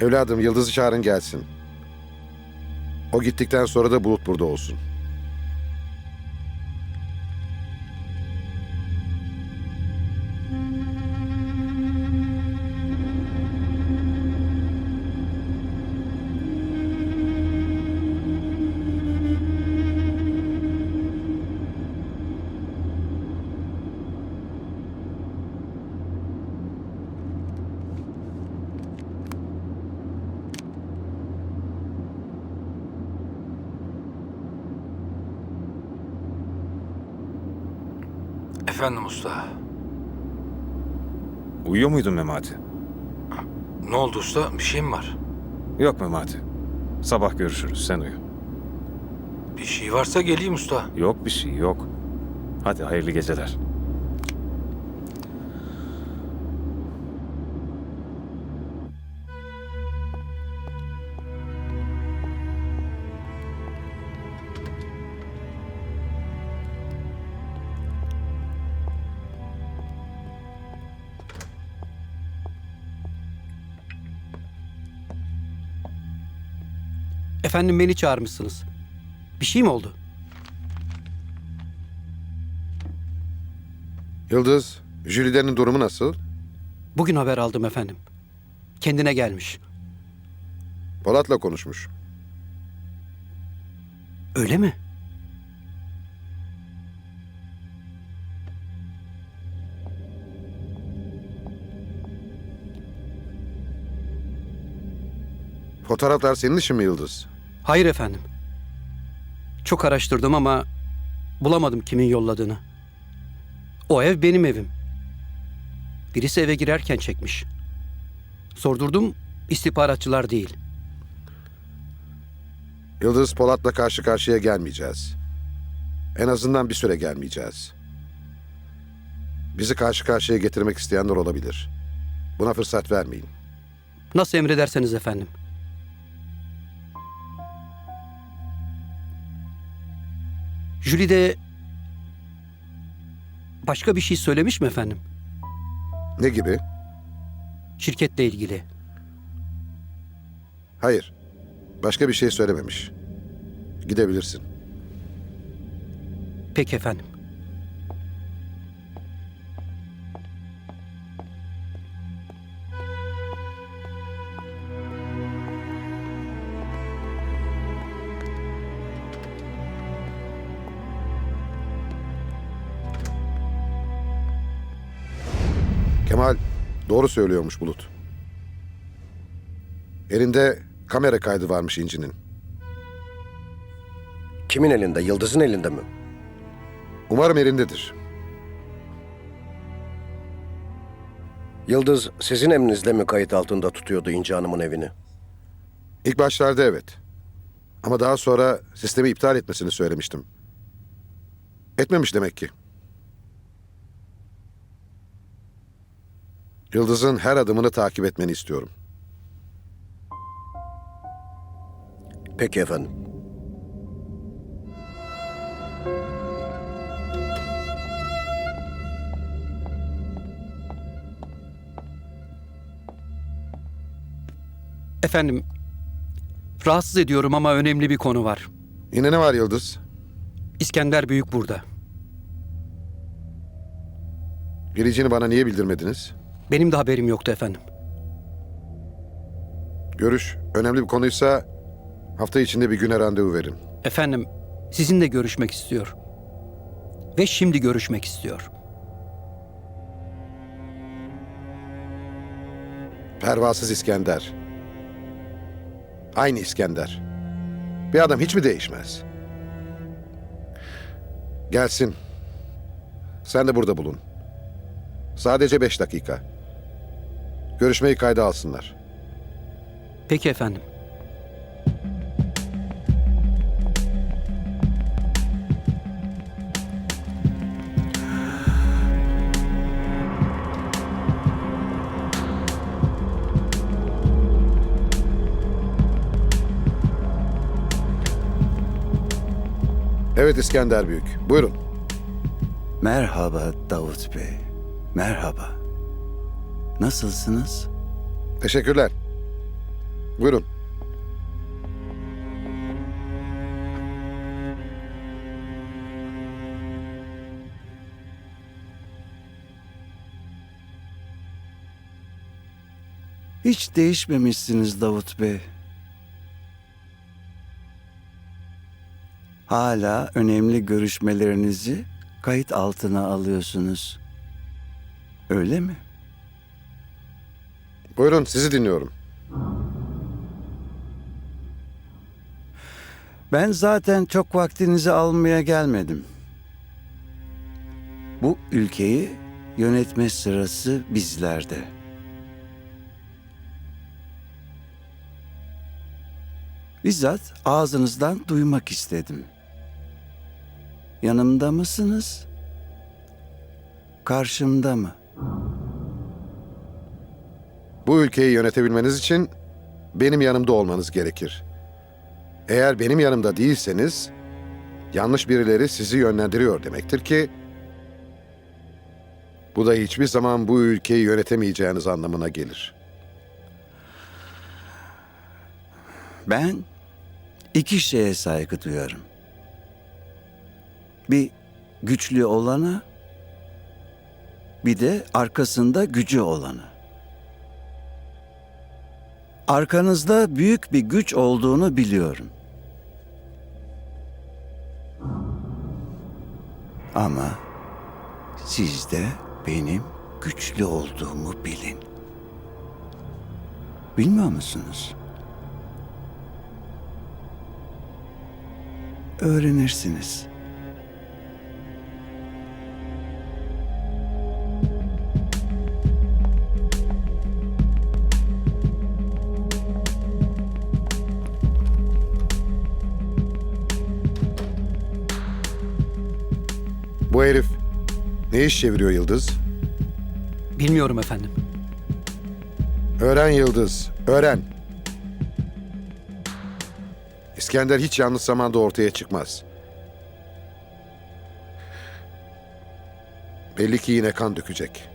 Evladım Yıldız'ı çağırın gelsin. O gittikten sonra da Bulut burada olsun. Efendim usta. Uyuyor muydun Memati? Ne oldu usta? Bir şey mi var? Yok Memati. Sabah görüşürüz sen uyu. Bir şey varsa geleyim usta. Yok bir şey yok. Hadi hayırlı geceler. Efendim beni çağırmışsınız. Bir şey mi oldu? Yıldız, Jülide'nin durumu nasıl? Bugün haber aldım efendim. Kendine gelmiş. Polat'la konuşmuş. Öyle mi? Fotoğraflar senin işin mi Yıldız? Hayır efendim. Çok araştırdım ama bulamadım kimin yolladığını. O ev benim evim. Birisi eve girerken çekmiş. Sordurdum, istihbaratçılar değil. Yıldız Polat'la karşı karşıya gelmeyeceğiz. En azından bir süre gelmeyeceğiz. Bizi karşı karşıya getirmek isteyenler olabilir. Buna fırsat vermeyin. Nasıl emrederseniz efendim. Julie de başka bir şey söylemiş mi efendim? Ne gibi? Şirketle ilgili. Hayır. Başka bir şey söylememiş. Gidebilirsin. Peki efendim. Kemal doğru söylüyormuş Bulut. Elinde kamera kaydı varmış İnci'nin. Kimin elinde? Yıldız'ın elinde mi? Umarım elindedir. Yıldız sizin emrinizle mi kayıt altında tutuyordu İnci Hanım'ın evini? İlk başlarda evet. Ama daha sonra sistemi iptal etmesini söylemiştim. Etmemiş demek ki. Yıldız'ın her adımını takip etmeni istiyorum. Peki efendim. Efendim, rahatsız ediyorum ama önemli bir konu var. Yine ne var Yıldız? İskender Büyük burada. Geleceğini bana niye bildirmediniz? Benim de haberim yoktu efendim. Görüş önemli bir konuysa hafta içinde bir güne randevu verin. Efendim, sizinle görüşmek istiyor. Ve şimdi görüşmek istiyor. Pervasız İskender. Aynı İskender. Bir adam hiç mi değişmez? Gelsin. Sen de burada bulun. Sadece beş dakika. Görüşmeyi kayda alsınlar. Peki efendim. Evet İskender Büyük. Buyurun. Merhaba Davut Bey. Merhaba. Nasılsınız? Teşekkürler. Buyurun. Hiç değişmemişsiniz Davut Bey. Hala önemli görüşmelerinizi kayıt altına alıyorsunuz. Öyle mi? Buyurun sizi dinliyorum. Ben zaten çok vaktinizi almaya gelmedim. Bu ülkeyi yönetme sırası bizlerde. Bizzat ağzınızdan duymak istedim. Yanımda mısınız? Karşımda mı? Bu ülkeyi yönetebilmeniz için benim yanımda olmanız gerekir. Eğer benim yanımda değilseniz yanlış birileri sizi yönlendiriyor demektir ki bu da hiçbir zaman bu ülkeyi yönetemeyeceğiniz anlamına gelir. Ben iki şeye saygı duyarım. Bir güçlü olana, bir de arkasında gücü olana. Arkanızda büyük bir güç olduğunu biliyorum. Ama siz de benim güçlü olduğumu bilin. Bilmiyor musunuz? öğrenirsiniz. Bu herif ne iş çeviriyor Yıldız? Bilmiyorum efendim. Öğren Yıldız, öğren. İskender hiç yanlış zamanda ortaya çıkmaz. Belli ki yine kan dökecek.